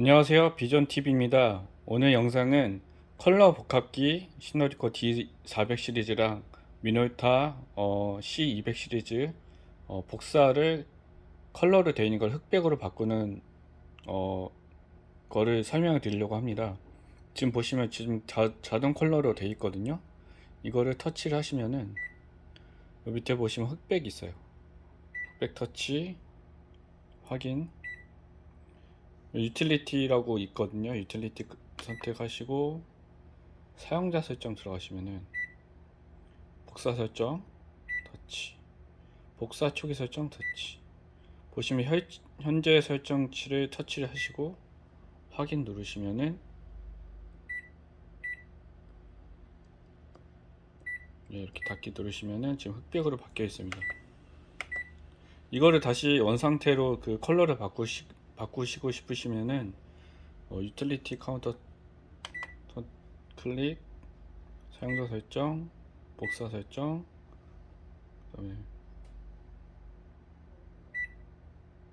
안녕하세요. 비전TV입니다. 오늘 영상은 컬러 복합기 시노리코 D400 시리즈랑 미노타 어, C200 시리즈 어, 복사를 컬러로 되어 있는 걸 흑백으로 바꾸는 어, 거를 설명을 드리려고 합니다. 지금 보시면 지금 자, 자동 컬러로 되어 있거든요. 이거를 터치를 하시면은 요 밑에 보시면 흑백 있어요. 흑백 터치 확인 유틸리티라고 있거든요. 유틸리티 그- 선택하시고 사용자 설정 들어가시면은 복사 설정 터치 복사 초기 설정 터치 보시면 현, 현재 설정치를 터치를 하시고 확인 누르시면은 네, 이렇게 닫기 누르시면은 지금 흑백으로 바뀌어 있습니다. 이거를 다시 원상태로 그 컬러를 바꾸시, 바꾸시고 싶으시면은 어, 유틸리티 카운터 터- 클릭 사용자 설정 복사 설정 그다음에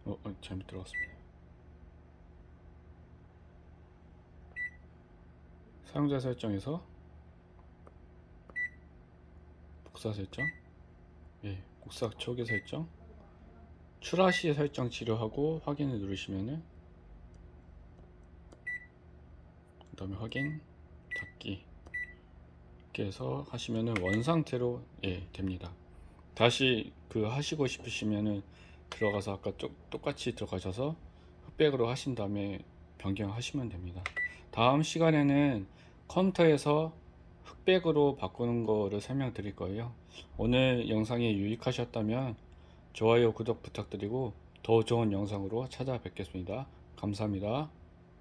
어, 어 잘못 들어갔습니다. 사용자 설정에서 복사 설정 예, 복사 초기 설정 출하 시 설정 치료하고 확인을 누르시면은 그 다음에 확인 닫기. 이렇게 해서 하시면은 원 상태로 예 됩니다. 다시 그 하시고 싶으시면은 들어가서 아까 쪽- 똑같이 들어가셔서 흑백으로 하신 다음에 변경하시면 됩니다. 다음 시간에는 컴퓨터에서 흑백으로 바꾸는 거를 설명드릴 거예요. 오늘 영상이 유익하셨다면 좋아요, 구독 부탁드리고 더 좋은 영상으로 찾아뵙겠습니다. 감사합니다.